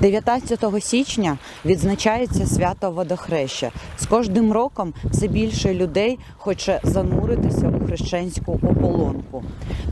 19 січня відзначається свято водохреща. Кожним роком все більше людей хоче зануритися у хрещенську ополонку.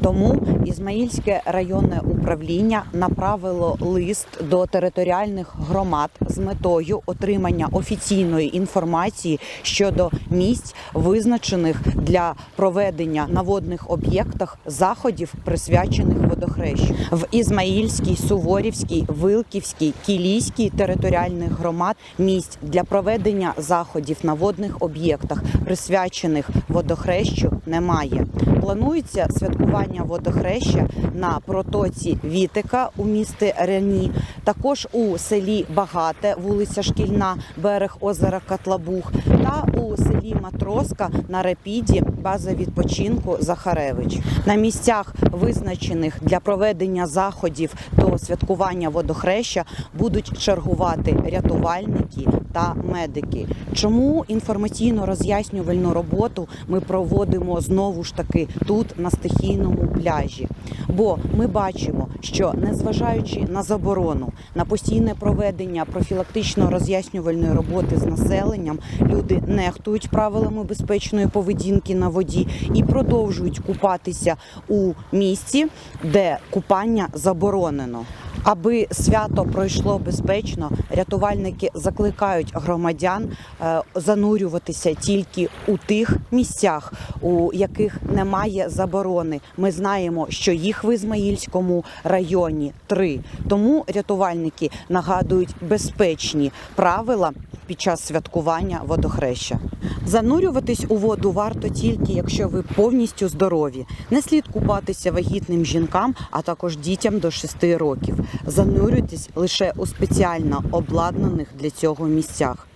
Тому Ізмаїльське районне управління направило лист до територіальних громад з метою отримання офіційної інформації щодо місць, визначених для проведення на водних об'єктах заходів, присвячених водохрещу. В Ізмаїльській, Суворівській, Вилківській, Кілійській територіальних громад місць для проведення заходів на водних об'єктах, присвячених водохрещу, немає. Планується святкування водохреща на протоці Вітика у місті Рені, також у селі Багате, вулиця Шкільна, берег озера Катлабух, та у селі Матроска на Репіді, база відпочинку Захаревич. На місцях, визначених для проведення заходів до святкування водохреща, будуть чергувати рятувальники та медики. Чому інформаційно роз'яснювальну роботу ми проводимо знову ж таки тут на стихійному пляжі? Бо ми бачимо, що незважаючи на заборону на постійне проведення профілактично роз'яснювальної роботи з населенням, люди нехтують правилами безпечної поведінки на воді і продовжують купатися у місці, де купання заборонено. Аби свято пройшло безпечно, рятувальники закликають громадян е, занурюватися тільки у тих місцях, у яких немає заборони. Ми знаємо, що їх в Ізмаїльському районі три. Тому рятувальники нагадують безпечні правила під час святкування водохреща. Занурюватись у воду варто тільки, якщо ви повністю здорові. Не слід купатися вагітним жінкам, а також дітям до 6 років. Занурюйтесь лише у спеціально обладнаних для цього місцях.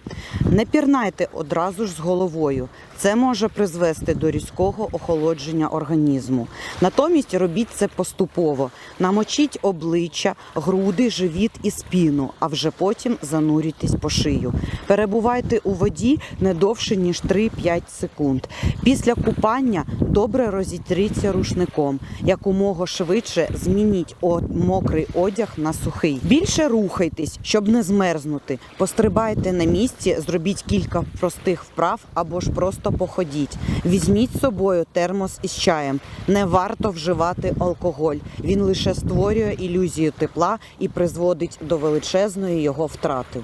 Не пірнайте одразу ж з головою. Це може призвести до різкого охолодження організму. Натомість робіть це поступово. Намочіть обличчя, груди, живіт і спину, а вже потім занурюйтесь по шию. Перебувайте у воді не довше ніж 3-5 секунд. Після купання добре розітріться рушником. Якомога швидше змініть мокрий одяг на сухий. Більше рухайтесь, щоб не змерзнути. Пострибайте на місці, зробіть кілька простих вправ або ж просто походіть. Візьміть з собою термос із чаєм. Не варто вживати алкоголь. Він лише створює ілюзію тепла і призводить до величезної його втрати.